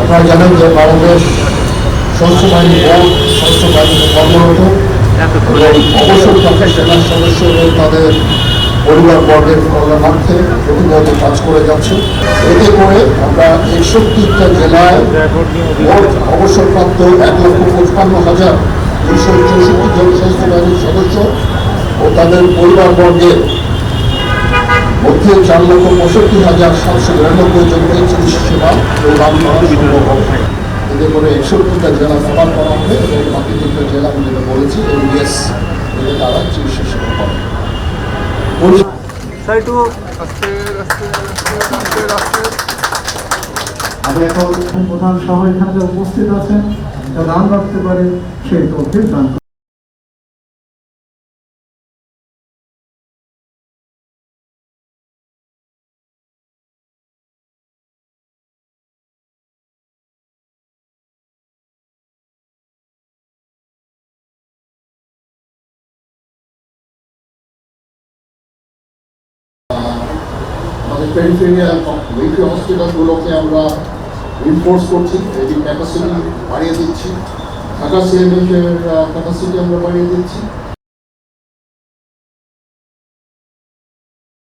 আপনারা জানেন যে বাংলাদেশ সশস্ত্র বাহিনী বোর্ড সশস্ত্র বাহিনীতে কর্মরত এবং অবসরপ্রাপ্ত সেনা সদস্য এবং তাদের পরিবার বর্গের কল্যাণার্থে প্রতিনিয়ত কাজ করে যাচ্ছে। এতে করে আমরা একষট্টিটা জেলায় মোট অবসরপ্রাপ্ত এক লক্ষ পঁচপান্ন হাজার দুশো চৌষট্টি জন সশস্ত্র বাহিনীর সদস্য ও তাদের পরিবার বর্গের মধ্যে চার লক্ষ পঁয়ষট্টি হাজার সাতশো নিরানব্বই জনকে চিকিৎসা সেবা প্রদান করা সম্ভব হবে এতে করে একষট্টিটা জেলা কভার করা হবে এবং বাকি দুটো জেলা আমি যেটা বলেছি এমবিএস এতে তারা চিকিৎসা সেবা পাবে আমি এখন প্রধান সহ এখানে উপস্থিত আছেন। যা নাম রাখতে পারে সেই তথ্যের দান পেরিফেরিয়াল মিলিটারি হসপিটালগুলোকে আমরা রিনফোর্স করছি এটির ক্যাপাসিটি বাড়িয়ে দিচ্ছি। ঢাকা সিএমএফের ক্যাপাসিটি আমরা বাড়িয়ে দিচ্ছি।